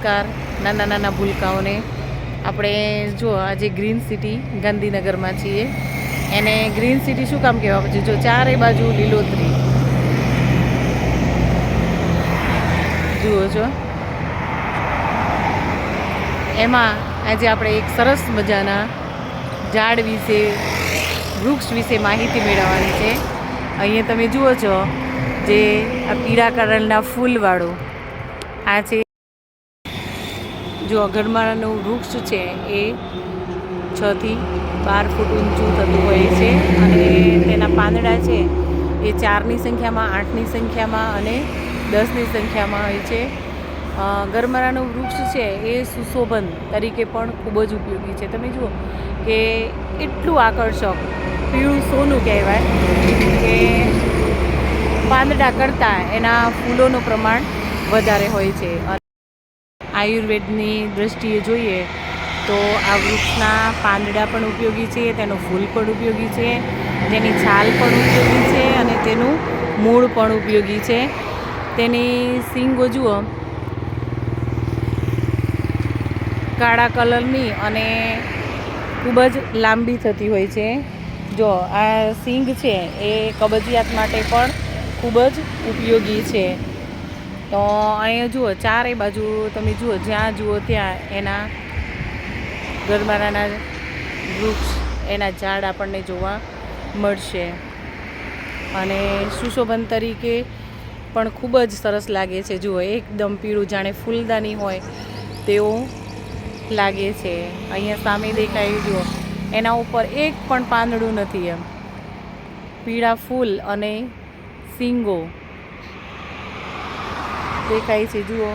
નમસ્કાર, નાના નાના ભૂલકાઓને. આપણે જો આજે ગ્રીન સિટી ગાંધીનગરમાં છીએ. એને ગ્રીન સિટી શું કામ કહેવા પછી જો ચારે બાજુ લીલોતરી. જુઓ છો. એમાં આજે આપણે એક સરસ મજાના ઝાડ વિશે, વૃક્ષ વિશે માહિતી મેળવવાની છે. અહીંયા તમે જુઓ છો જે આ પીળા કલરના ફૂલવાળું. આ છે જો ગરમાળાનું વૃક્ષ છે, એ છથી બાર ફૂટ ઊંચું થતું હોય છે અને તેના પાંદડા છે, એ ચારની સંખ્યામાં, આઠની સંખ્યામાં અને દસની સંખ્યામાં હોય છે. ગરમરાનું વૃક્ષ છે, એ સુશોભન તરીકે પણ ખૂબ જ ઉપયોગી છે. તમે જુઓ કે એટલું આકર્ષક, પીળું સોનું કહેવાય કે પાંદડા કરતાં એના ફૂલોનું પ્રમાણ વધારે હોય છે. આયુર્વેદની દૃષ્ટિએ જોઈએ તો આ વૃક્ષના પાંદડા પણ ઉપયોગી છે, તેનું ફૂલ પણ ઉપયોગી છે, તેની છાલ પણ ઉપયોગી છે અને તેનું મૂળ પણ ઉપયોગી છે. તેની સિંગો જુઓ. કાળા કલરની અને ખૂબ જ લાંબી થતી હોય છે. જો આ સિંગ છે, એ કબજિયાત માટે પણ ખૂબ જ ઉપયોગી છે. તો અહીંયા જુઓ ચારે બાજુ તમે જુઓ, જ્યાં જુઓ ત્યાં એના ગરમારાના વૃક્ષ, એના ઝાડ આપણને જોવા મળશે. અને સુશોભન તરીકે પણ ખૂબ જ સરસ લાગે છે. જુઓ, એકદમ પીળું, જાણે ફૂલદાની હોય તેવું લાગે છે. અહીંયા સામે દેખાય, જુઓ, એના ઉપર એક પણ પાંદડું નથી એમ. પીળા ફૂલ અને સિંગો. દેખાય છે, જુઓ.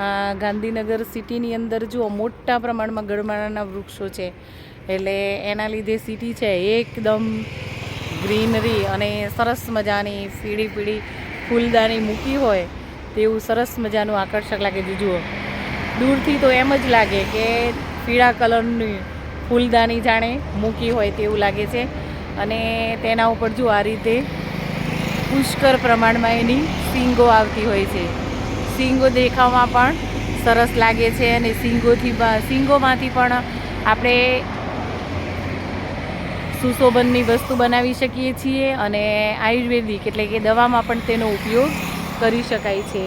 આ ગાંધીનગર સિટીની અંદર જુઓ, મોટા પ્રમાણમાં ગરમાળાના વૃક્ષો છે. એટલે એના લીધે સિટી છે, એકદમ ગ્રીનરી અને સરસ મજાની પીળી પીળી ફૂલદાની મૂકી હોય તેવું સરસ મજાનું આકર્ષક લાગે છે, જુઓ. દૂરથી તો એમ જ લાગે કે પીળા કલરની ફૂલદાની જાણે મૂકી હોય તેવું લાગે છે. અને તેના ઉપર જો આ રીતે પુષ્કળ પ્રમાણમાં એની સિંગો આવતી હોય છે. સિંગો દેખાવમાં પણ સરસ લાગે છે અને સિંગોથી સિંગોમાંથી પણ આપણે સુશોભનની વસ્તુ બનાવી શકીએ છીએ અને આયુર્વેદિક એટલે કે દવામાં પણ તેનો ઉપયોગ કરી શકાય છે.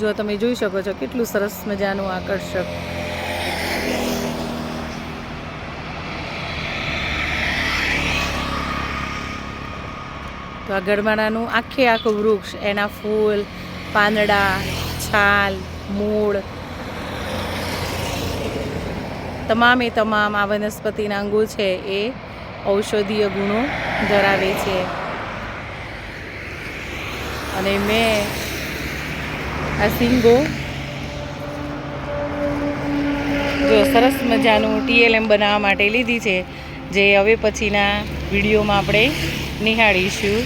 જો તમે જોઈ શકો છો કેટલું સરસ મજાનું આકર્ષક. તો આ ગરમાળાનું આખે આખું વૃક્ષ, એના ફૂલ, પાંદડા, છાલ, મૂળ, તમામે તમામ આ વનસ્પતિના અંગો છે એ ઔષધીય ગુણો ધરાવે છે. અને મેં આ સિંગો. જો સરસ મજાનું ટીએલએમ બનાવવા માટે લીધી છે, જે હવે પછીના વિડીયોમાં આપણે નિહાળીશું.